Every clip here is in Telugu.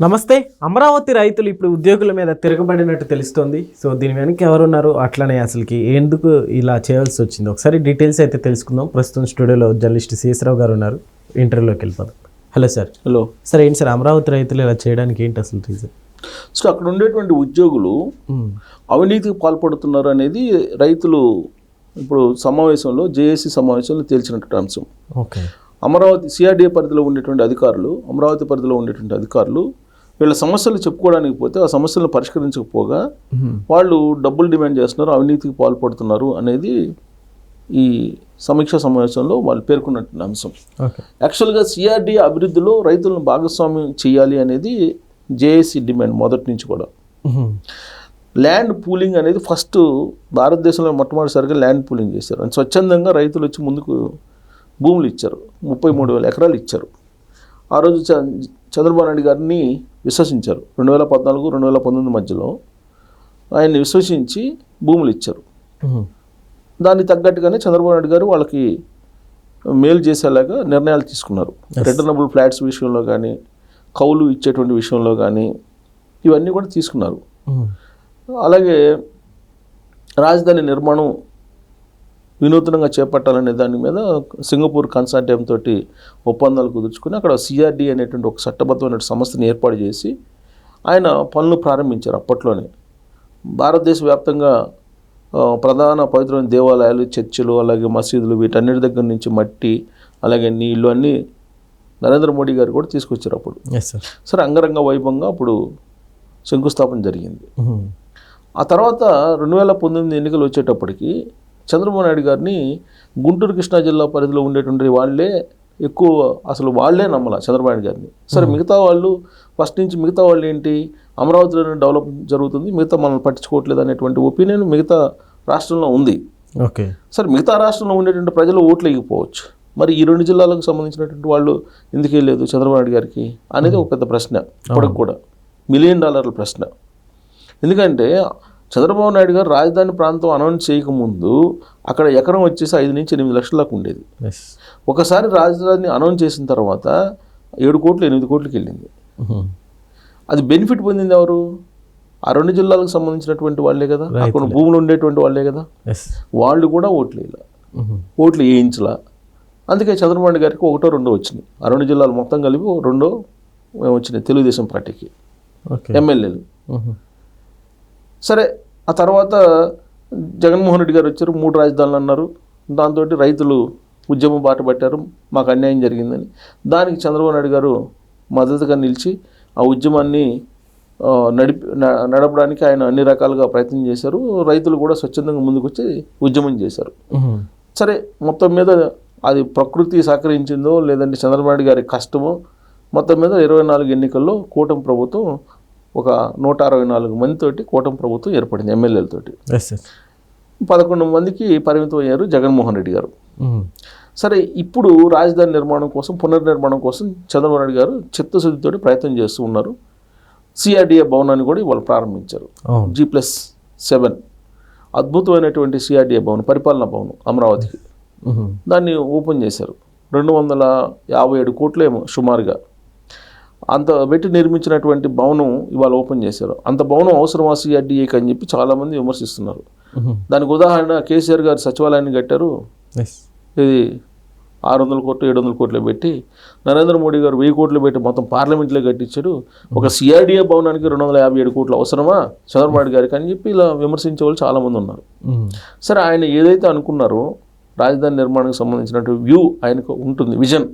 నమస్తే అమరావతి రైతులు ఇప్పుడు ఉద్యోగుల మీద తిరగబడినట్టు తెలుస్తోంది. సో దీని వెనక ఎవరున్నారు? అట్లనే అసలుకి ఎందుకు ఇలా చేయాల్సి వచ్చింది? ఒకసారి డీటెయిల్స్ అయితే తెలుసుకుందాం. ప్రస్తుతం స్టూడియోలో జర్నలిస్ట్ శేషరావు గారు ఉన్నారు. ఇంటర్వ్యూలోకి వెళ్ళిపోదాం. Hello sir. హలో. సార్ ఏంటి సార్? అమరావతి రైతులు ఇలా చేయడానికి ఏంటి అసలు రీజన్ సో అక్కడ ఉండేటువంటి ఉద్యోగులు అవినీతికి పాల్పడుతున్నారు అనేది రైతులు ఇప్పుడు సమావేశంలో జేఏసీ సమావేశంలో తేల్చినటువంటి అంశం. ఓకే. అమరావతి సిఆర్డీఏ పరిధిలో ఉండేటువంటి అధికారులు అమరావతి పరిధిలో ఉండేటువంటి అధికారులు వీళ్ళ సమస్యలు చెప్పుకోవడానికి పోతే ఆ సమస్యలను పరిష్కరించకపోగా వాళ్ళు డబ్బులు డిమాండ్ చేస్తున్నారు అవినీతికి పాల్పడుతున్నారు అనేది ఈ సమీక్షా సమావేశంలో వాళ్ళు పేర్కొన్నటువంటి అంశం. యాక్చువల్గా సిఆర్డీఏ అభివృద్ధిలో రైతులను భాగస్వామ్యం చేయాలి అనేది జేఏసీ డిమాండ్ మొదటి నుంచి కూడా. ల్యాండ్ పూలింగ్ అనేది ఫస్ట్ భారతదేశంలో మొట్టమొదటిసారిగా ల్యాండ్ పూలింగ్ చేశారు. అంటే స్వచ్ఛందంగా రైతులు వచ్చి ముందుకు భూములు ఇచ్చారు. ముప్పై మూడు వేల ఎకరాలు ఇచ్చారు. ఆ రోజు చ చంద్రబాబు నాయుడు గారిని విశ్వసించారు. రెండు వేల పద్నాలుగు రెండు వేల పంతొమ్మిది మధ్యలో ఆయన్ని విశ్వసించి భూములు ఇచ్చారు. దానికి తగ్గట్టుగానే చంద్రబాబు నాయుడు గారు వాళ్ళకి మేలు చేసేలాగా నిర్ణయాలు తీసుకున్నారు. రిటర్నబుల్ ఫ్లాట్స్ విషయంలో కానీ కౌలు ఇచ్చేటువంటి విషయంలో కానీ ఇవన్నీ కూడా తీసుకున్నారు. అలాగే రాజధాని నిర్మాణం వినూత్నంగా చేపట్టాలనే దాని మీద సింగపూర్ కన్సార్టియం తోటి ఒప్పందాలు కుదుర్చుకుని అక్కడ సిఆర్డి అనేటువంటి ఒక చట్టబద్ధమైన సంస్థని ఏర్పాటు చేసి ఆయన పనులు ప్రారంభించారు అప్పట్లోనే. భారతదేశ వ్యాప్తంగా ప్రధాన పవిత్రమైన దేవాలయాలు చర్చిలు అలాగే మసీదులు వీటన్నిటి దగ్గర నుంచి మట్టి అలాగే నీళ్ళు అన్నీ నరేంద్ర మోడీ గారు కూడా తీసుకొచ్చారు అప్పుడు. సరే అంగరంగ వైభవంగా అప్పుడు శంకుస్థాపన జరిగింది. ఆ తర్వాత రెండు వేల పంతొమ్మిది ఎన్నికలు వచ్చేటప్పటికి చంద్రబాబు నాయుడు గారిని గుంటూరు కృష్ణా జిల్లా పరిధిలో ఉండేటువంటి వాళ్ళే ఎక్కువ అసలు వాళ్ళే నమ్మల చంద్రబాబు నాయుడు గారిని. సరే మిగతా వాళ్ళు ఫస్ట్ నుంచి మిగతా వాళ్ళు ఏంటి? అమరావతిలోనే డెవలప్ జరుగుతుంది మిగతా మనల్ని పట్టించుకోవట్లేదు అనేటువంటి ఒపీనియన్ మిగతా రాష్ట్రంలో ఉంది. ఓకే. సరే మిగతా రాష్ట్రంలో ఉండేటువంటి ప్రజలు ఓట్లు వేయకపోవచ్చు. మరి ఈ రెండు జిల్లాలకు సంబంధించినటువంటి వాళ్ళు ఎందుకు వెళ్ళలేదు చంద్రబాబు నాయుడు గారికి అనేది ఒక పెద్ద ప్రశ్న. ఇప్పటికి కూడా. మిలియన్ డాలర్ల ప్రశ్న. ఎందుకంటే చంద్రబాబు నాయుడు గారు రాజధాని ప్రాంతం అనౌన్స్ చేయకముందు అక్కడ ఎకరం వచ్చేసి ఐదు నుంచి ఎనిమిది లక్షల దాకా ఉండేది. ఒకసారి రాజధాని అనౌన్స్ చేసిన తర్వాత ఏడు కోట్లు ఎనిమిది కోట్లకి వెళ్ళింది. అది బెనిఫిట్ పొందింది ఎవరు? ఆ రెండు జిల్లాలకు సంబంధించినటువంటి వాళ్ళే కదా? అక్కడ భూములు ఉండేటువంటి వాళ్ళే కదా? వాళ్ళు కూడా ఓట్లు వేయాల. ఓట్లు వేయించలా. అందుకే చంద్రబాబు నాయుడు గారికి ఒకటో రెండో వచ్చినాయి. ఆ రెండు జిల్లాలు మొత్తం కలిపి రెండో వచ్చినాయి తెలుగుదేశం పార్టీకి. ఓకే ఎమ్మెల్యేలు. సరే ఆ తర్వాత జగన్మోహన్ రెడ్డి గారు వచ్చారు మూడు రాజధానులు అన్నారు. దాంతో రైతులు ఉద్యమం బాట పట్టారు మాకు అన్యాయం జరిగిందని. దానికి చంద్రబాబు నాయుడు గారు మద్దతుగా నిలిచి ఆ ఉద్యమాన్ని నడిపి న- నడపడానికి ఆయన అన్ని రకాలుగా ప్రయత్నం చేశారు. రైతులు కూడా స్వచ్ఛందంగా ముందుకు వచ్చి ఉద్యమం చేశారు. సరే మొత్తం మీద అది ప్రకృతి సహకరించిందో లేదంటే చంద్రబాబు నాయుడు గారి కష్టమో మొత్తం మీద ఇరవై నాలుగు ఎన్నికల్లో కూటమి ప్రభుత్వం ఒక నూట అరవై నాలుగు మందితోటి కూటమి ప్రభుత్వం ఏర్పడింది ఎమ్మెల్యేలతోటి. పదకొండు మందికి పరిమితం అయ్యారు జగన్మోహన్ రెడ్డి గారు. సరే ఇప్పుడు రాజధాని నిర్మాణం కోసం పునర్నిర్మాణం కోసం చంద్రబాబు నాయుడు గారు చిత్తశుద్ధితోటి ప్రయత్నం చేస్తూ ఉన్నారు. సిఆర్డిఏ భవనాన్ని కూడా వాళ్ళు ప్రారంభించారు. జీ ప్లస్ సెవెన్ అద్భుతమైనటువంటి సిఆర్డిఏ భవనం పరిపాలనా భవనం అమరావతికి. దాన్ని ఓపెన్ చేశారు. రెండు వందల యాభై ఏడు కోట్లేమో సుమారుగా. అంత పెట్టి నిర్మించినటువంటి భవనం ఇవాళ ఓపెన్ చేశారు. అంత భవనం అవసరమా సిఆర్డీఏకి అని చెప్పి చాలామంది విమర్శిస్తున్నారు. దానికి ఉదాహరణ కేసీఆర్ గారు సచివాలయాన్ని కట్టారు. ఇది ఆరు వందల కోట్లు ఏడు వందల కోట్లు పెట్టి నరేంద్ర మోడీ గారు వెయ్యి కోట్లు పెట్టి మొత్తం పార్లమెంట్లో కట్టించాడు. ఒక సిఆర్డీఏ భవనానికి రెండు వందల యాభై ఏడు కోట్లు అవసరమా? చంద్రబాబు గారికి అని చెప్పి ఇలా విమర్శించే వాళ్ళు చాలామంది ఉన్నారు. సరే ఆయన ఏదైతే అనుకున్నారో రాజధాని నిర్మాణానికి సంబంధించినటువంటి వ్యూ ఆయనకు ఉంటుంది విజన్.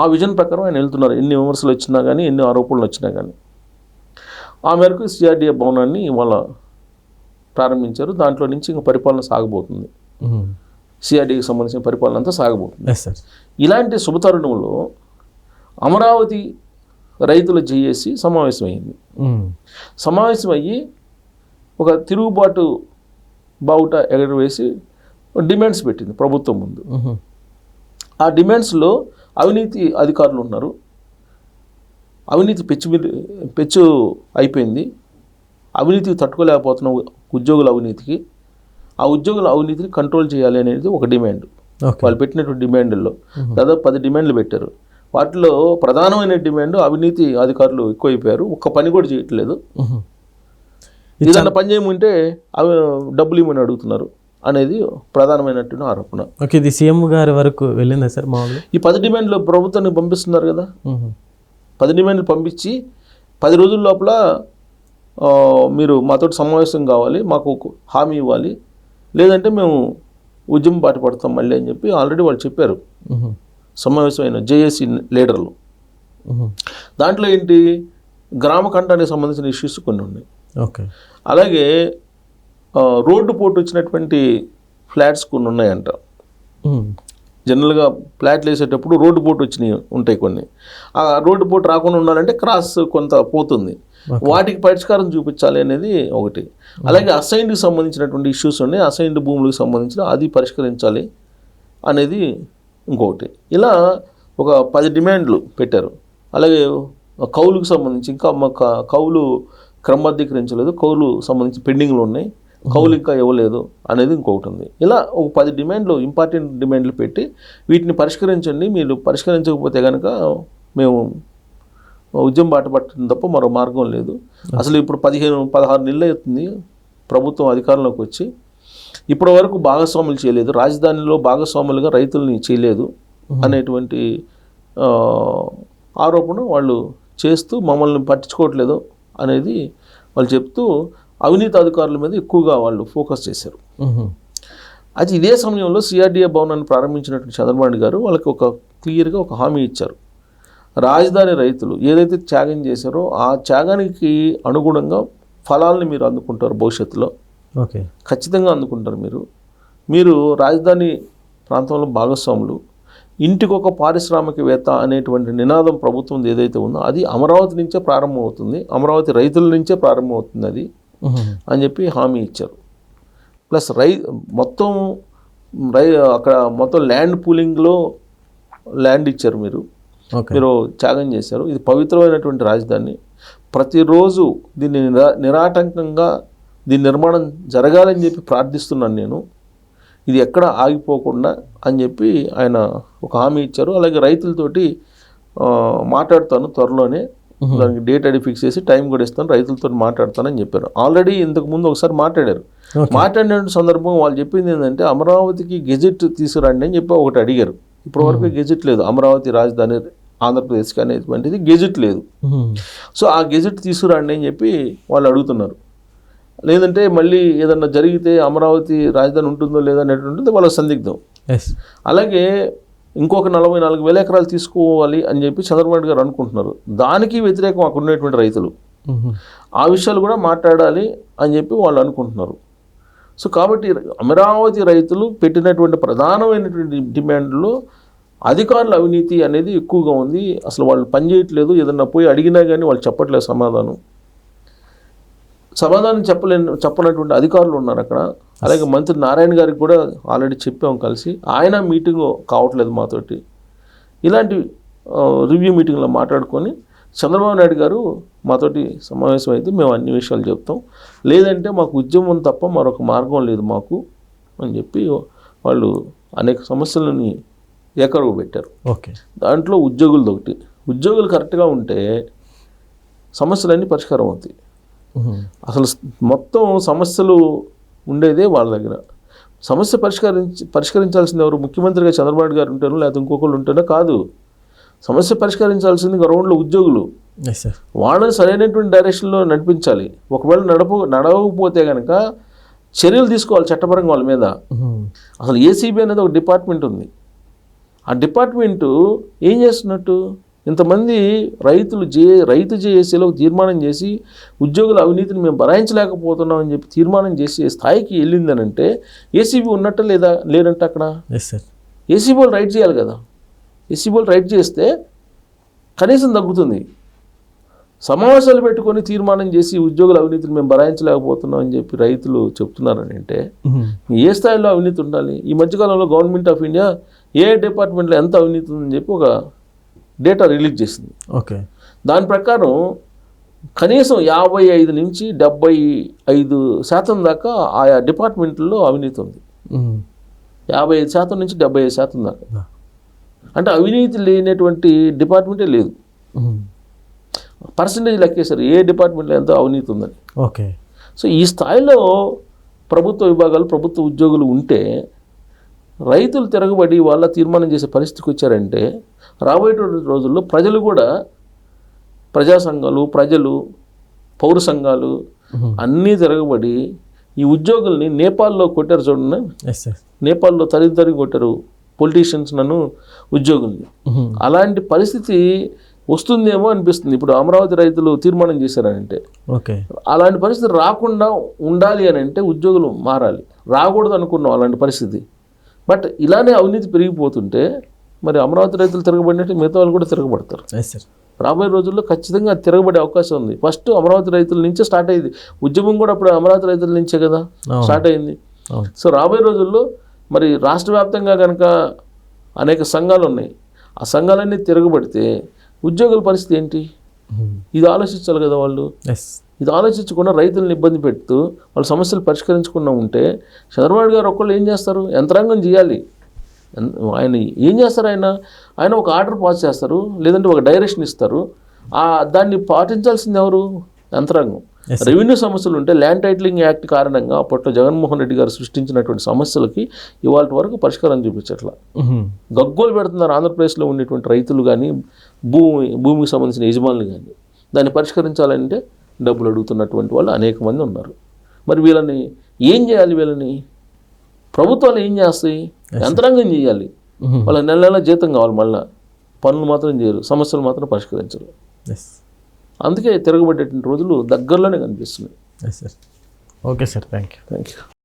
ఆ విజన్ ప్రకారం ఆయన వెళ్తున్నారు. ఎన్ని విమర్శలు వచ్చినా కానీ ఎన్ని ఆరోపణలు వచ్చినా కానీ ఆ మేరకు సిఆర్డీఏ భవనాన్ని ఇవాళ ప్రారంభించారు. దాంట్లో నుంచి ఇంకా పరిపాలన సాగబోతుంది. సిఆర్డీకి సంబంధించిన పరిపాలన అంతా సాగబోతుంది. ఇలాంటి శుభతరుణంలో అమరావతి రైతుల జేఏసి సమావేశమైంది. సమావేశమయ్యి ఒక తిరుగుబాటు బావుట ఎగరవేసి డిమాండ్స్ పెట్టింది ప్రభుత్వం ముందు. ఆ డిమాండ్స్లో అవినీతి అధికారులు ఉన్నారు. అవినీతి పెచ్చు పెచ్చు అయిపోయింది. అవినీతికి తట్టుకోలేకపోతున్న ఉద్యోగుల అవినీతికి. ఆ ఉద్యోగుల అవినీతిని కంట్రోల్ చేయాలి అనేది ఒక డిమాండ్. వాళ్ళు పెట్టినటువంటి డిమాండ్లో దాదాపు పది డిమాండ్లు పెట్టారు. వాటిలో ప్రధానమైన డిమాండ్ అవినీతి అధికారులు ఎక్కువైపోయారు. ఒక్క పని కూడా చేయట్లేదు. మ్మ్. ఏదన్నా పని చేయమంటే అవి డబ్బులు ఇవ్వమని అడుగుతున్నారు. అనేది ప్రధానమైనటువంటి ఆరోపణ. ఓకే ఇది సీఎం గారి వరకు వెళ్ళిందా సార్ మామూలుగా? ఈ పది డిమాండ్లు ప్రభుత్వాన్ని పంపిస్తున్నారు కదా. పది డిమాండ్లు పంపించి పది రోజుల లోపల మీరు మాతో సమావేశం కావాలి మాకు హామీ ఇవ్వాలి. లేదంటే మేము ఉద్యమం బాట పడతాం మళ్ళీ అని చెప్పి ఆల్రెడీ వాళ్ళు చెప్పారు. సమావేశమైన జేఏసీ లీడర్లు. దాంట్లో ఏంటి? గ్రామ ఖండానికి సంబంధించిన ఇష్యూస్ కొన్ని ఉన్నాయి. ఓకే. అలాగే రోడ్డు పోటు వచ్చినటువంటి ఫ్లాట్స్ కొన్ని ఉన్నాయంట. జనరల్గా ఫ్లాట్లు వేసేటప్పుడు రోడ్డు పోటు వచ్చినాయి ఉంటాయి కొన్ని. ఆ రోడ్డు పోటు రాకుండా ఉండాలంటే క్రాస్ కొంత పోతుంది. వాటికి పరిష్కారం చూపించాలి అనేది ఒకటి. అలాగే అసైన్డ్కి సంబంధించినటువంటి ఇష్యూస్ ఉన్నాయి. అసైన్డ్ భూములకు సంబంధించిన అది పరిష్కరించాలి అనేది ఇంకొకటి. ఇలా ఒక పది డిమాండ్లు పెట్టారు. అలాగే కౌలుకు సంబంధించి ఇంకా మా కౌలు క్రమబద్ధీకరించలేదు. కౌలు సంబంధించి పెండింగ్లు ఉన్నాయి. కౌలు ఇంకా ఇవ్వలేదు అనేది ఇంకొకటి ఉంది. ఇలా ఒక పది డిమాండ్లు ఇంపార్టెంట్ డిమాండ్లు పెట్టి వీటిని పరిష్కరించండి. మీరు పరిష్కరించకపోతే కనుక మేము ఉద్యమం బాట పట్టడం తప్ప మరో మార్గం లేదు. అసలు ఇప్పుడు పదిహేను పదహారు నెలలు అవుతుంది. ప్రభుత్వం అధికారంలోకి వచ్చి ఇప్పటి వరకు భాగస్వాములు చేయలేదు. రాజధానిలో భాగస్వాములుగా రైతుల్ని చేయలేదు అనేటువంటి ఆరోపణ వాళ్ళు చేస్తూ మమ్మల్ని పట్టించుకోవట్లేదు అనేది వాళ్ళు చెప్తూ అవినీతి అధికారుల మీద ఎక్కువగా వాళ్ళు ఫోకస్ చేశారు. అది ఇదే సమయంలో సిఆర్డీఏ భవనాన్ని ప్రారంభించినటువంటి చంద్రబాబు గారు వాళ్ళకి ఒక క్లియర్గా ఒక హామీ ఇచ్చారు. రాజధాని రైతులు ఏదైతే త్యాగం చేశారో ఆ త్యాగానికి అనుగుణంగా ఫలాల్ని మీరు అందుకుంటారు భవిష్యత్తులో. ఓకే. ఖచ్చితంగా అందుకుంటారు మీరు. మీరు రాజధాని ప్రాంతంలో భాగస్వాములు. ఇంటికి ఒక పారిశ్రామికవేత్త అనేటువంటి నినాదం ప్రభుత్వం ఏదైతే ఉందో అది అమరావతి నుంచే ప్రారంభమవుతుంది. అమరావతి రైతుల నుంచే ప్రారంభమవుతుంది అది. అని చెప్పి హామీ ఇచ్చారు. ప్లస్ రై మొత్తం రై అక్కడ మొత్తం ల్యాండ్ పూలింగ్లో ల్యాండ్ ఇచ్చారు మీరు. మీరు త్యాగం చేశారు. ఇది పవిత్రమైనటువంటి రాజధాని. ప్రతిరోజు దీన్ని నిరా నిరాటంకంగా దీని నిర్మాణం జరగాలని చెప్పి ప్రార్థిస్తున్నాను నేను. ఇది ఎక్కడ ఆగిపోకుండా అని చెప్పి ఆయన ఒక హామీ ఇచ్చారు. అలాగే రైతులతోటి మాట్లాడతాను త్వరలోనే. దానికి డేట్ అది ఫిక్స్ చేసి టైం కూడా ఇస్తాను రైతులతో మాట్లాడతానని చెప్పారు. ఆల్రెడీ ఇంతకు ముందు ఒకసారి మాట్లాడారు. మాట్లాడిన సందర్భం వాళ్ళు చెప్పింది ఏంటంటే అమరావతికి గెజెట్ తీసుకురండి అని చెప్పి ఒకటి అడిగారు. ఇప్పటివరకు గెజెట్ లేదు. అమరావతి రాజధాని ఆంధ్రప్రదేశ్కి అనేటువంటిది గెజెట్ లేదు. సో ఆ గెజెట్ తీసుకురండి అని చెప్పి వాళ్ళు అడుగుతున్నారు. లేదంటే మళ్ళీ ఏదన్నా జరిగితే అమరావతి రాజధాని ఉంటుందో లేదో అనేటువంటిది వాళ్ళ సందిగ్ధం. అలాగే ఇంకొక నలభై నాలుగు వేల ఎకరాలు తీసుకోవాలి అని చెప్పి చంద్రబాబు నాయుడు గారు అనుకుంటున్నారు. దానికి వ్యతిరేకం అక్కడ ఉన్నటువంటి రైతులు. ఆ విషయాలు కూడా మాట్లాడాలి అని చెప్పి వాళ్ళు అనుకుంటున్నారు. సో కాబట్టి అమరావతి రైతులు పెట్టినటువంటి ప్రధానమైనటువంటి డిమాండ్లో అధికారుల అవినీతి అనేది ఎక్కువగా ఉంది. అసలు వాళ్ళు పని చేయట్లేదు ఏదన్నా పోయి అడిగినా కానీ వాళ్ళు చెప్పట్లేదు సమాధానం. సమాధానం చెప్పలేని చెప్పనటువంటి అధికారులు ఉన్నారు అక్కడ. అలాగే మంత్రి నారాయణ గారికి కూడా ఆల్రెడీ చెప్పాం కలిసి. ఆయన మీటింగ్ కావట్లేదు మాతోటి. ఇలాంటి రివ్యూ మీటింగ్లో మాట్లాడుకొని చంద్రబాబు నాయుడు గారు మాతోటి సమావేశం అయితే మేము అన్ని విషయాలు చెప్తాం. లేదంటే మాకు ఉద్యమం తప్ప మరొక మార్గం లేదు మాకు అని చెప్పి వాళ్ళు అనేక సమస్యలని ఏకరువు పెట్టారు. ఓకే. దాంట్లో ఉద్యోగులది ఒకటి. ఉద్యోగులు కరెక్ట్గా ఉంటే సమస్యలన్నీ పరిష్కారం అవుతాయి. అసలు మొత్తం సమస్యలు ఉండేదే వాళ్ళ దగ్గర. సమస్య పరిష్కరించి పరిష్కరించాల్సింది ఎవరు? ముఖ్యమంత్రిగా చంద్రబాబు నాయుడు గారు ఉంటారు లేకపోతే ఇంకొకళ్ళు ఉంటారో? కాదు. సమస్య పరిష్కరించాల్సింది గ్రౌండ్లో ఉద్యోగులు. వాళ్ళని సరైనటువంటి డైరెక్షన్లో నడిపించాలి. ఒకవేళ నడప నడవకపోతే కనుక చర్యలు తీసుకోవాలి చట్టపరంగా వాళ్ళ మీద. అసలు ఏసీబీ అనేది ఒక డిపార్ట్మెంట్ ఉంది. ఆ డిపార్ట్మెంటు ఏం చేస్తున్నట్టు? ఇంతమంది రైతులు జే రైతు జేఏసీలో తీర్మానం చేసి ఉద్యోగుల అవినీతిని మేము భరాయించలేకపోతున్నాం అని చెప్పి తీర్మానం చేసే స్థాయికి వెళ్ళిందనంటే ఏసీబీ ఉన్నట్ట లేదా లేదంటే అక్కడ? ఎస్ సార్ ఏసీబీ వాళ్ళు రైట్ చేయాలి కదా. ఏసీబీ వాళ్ళు రైట్ చేస్తే కనీసం తగ్గుతుంది. సమావేశాలు పెట్టుకొని తీర్మానం చేసి ఉద్యోగుల అవినీతిని మేము భరాయించలేకపోతున్నాం అని చెప్పి రైతులు చెప్తున్నారని అంటే. ఏ స్థాయిలో అవినీతి ఉండాలి? ఈ మధ్యకాలంలో గవర్నమెంట్ ఆఫ్ ఇండియా ఏ డిపార్ట్మెంట్లో ఎంత అవినీతి ఉందని చెప్పి ఒక డేటా రిలీజ్ చేసింది. ఓకే. దాని ప్రకారం కనీసం యాభై ఐదు నుంచి డెబ్బై ఐదు శాతం దాకా ఆయా డిపార్ట్మెంట్లో అవినీతి ఉంది. యాభై ఐదు శాతం నుంచి డెబ్బై ఐదు శాతం దాకా. అంటే అవినీతి లేనటువంటి డిపార్ట్మెంటే లేదు. పర్సంటేజ్ లెక్కేశారు ఏ డిపార్ట్మెంట్లో ఎంతో అవినీతి ఉందని. ఓకే. సో ఈ స్థాయిలో ప్రభుత్వ విభాగాలు ప్రభుత్వ ఉద్యోగులు ఉంటే రైతులు తిరగబడి వాళ్ళ తీర్మానం చేసే పరిస్థితికి వచ్చారంటే రాబోయేటువంటి రోజుల్లో ప్రజలు కూడా ప్రజా సంఘాలు ప్రజలు పౌర సంఘాలు అన్నీ తిరగబడి ఈ ఉద్యోగుల్ని నేపాల్లో కొట్టారు చూడండి. నేపాల్లో తరిగి తరిగి కొట్టారు పొలిటీషియన్స్ నన్ను ఉద్యోగుల్ని. అలాంటి పరిస్థితి వస్తుందేమో అనిపిస్తుంది. ఇప్పుడు అమరావతి రైతులు తీర్మానం చేశారంటే ఓకే. అలాంటి పరిస్థితి రాకుండా ఉండాలి అని అంటే ఉద్యోగులు మారాలి. రాకూడదు అనుకున్నాం అలాంటి పరిస్థితి. బట్ ఇలానే అవినీతి పెరిగిపోతుంటే మరి అమరావతి రైతులు తిరగబడినట్టు మిగతా వాళ్ళు కూడా తిరగబడతారు. సార్ రాబోయే రోజుల్లో ఖచ్చితంగా తిరగబడే అవకాశం ఉంది. ఫస్ట్ అమరావతి రైతుల నుంచే స్టార్ట్ అయ్యింది ఉద్యమం కూడా అప్పుడు అమరావతి రైతుల నుంచే కదా స్టార్ట్ అయింది. సో రాబోయే రోజుల్లో మరి రాష్ట్ర వ్యాప్తంగా కనుక అనేక సంఘాలు ఉన్నాయి. ఆ సంఘాలన్నీ తిరగబడితే ఉద్యోగుల పరిస్థితి ఏంటి? ఇది ఆలోచించాలి కదా వాళ్ళు. ఇది ఆలోచించకుండా రైతులను ఇబ్బంది పెడుతూ వాళ్ళ సమస్యలు పరిష్కరించకుండా ఉంటే చంద్రబాబు గారు ఒక్కళ్ళు ఏం చేస్తారు? యంత్రాంగం చేయాలి. ఆయన ఏం చేస్తారు ఆయన? ఆయన ఒక ఆర్డర్ పాస్ చేస్తారు లేదంటే ఒక డైరెక్షన్ ఇస్తారు. ఆ దాన్ని పాటించాల్సింది ఎవరు? యంత్రాంగం. రెవెన్యూ సమస్యలు ఉంటే ల్యాండ్ టైటిలింగ్ యాక్ట్ కారణంగా అప్పట్లో జగన్మోహన్ రెడ్డి గారు సృష్టించినటువంటి సమస్యలకి ఇవాళ వరకు పరిష్కారం చూపించట్ల. గగ్గోలు పెడుతున్నారు ఆంధ్రప్రదేశ్లో ఉండేటువంటి రైతులు కానీ భూమి భూమికి సంబంధించిన యజమానులు కానీ దాన్ని పరిష్కరించాలంటే డబ్బులు అడుగుతున్నటువంటి వాళ్ళు అనేక మంది ఉన్నారు. మరి వీళ్ళని ఏం చేయాలి వీళ్ళని? ప్రభుత్వాలు ఏం చేస్తాయి? యంత్రాంగం చేయాలి. వాళ్ళ నెల నెల జీతం కావాలి మళ్ళా. పనులు మాత్రం చేయరు సమస్యలు మాత్రం పరిష్కరించరు. అందుకే తిరగబడేటువంటి రోజులు దగ్గరలోనే కనిపిస్తున్నాయి. Okay sir thank you thank you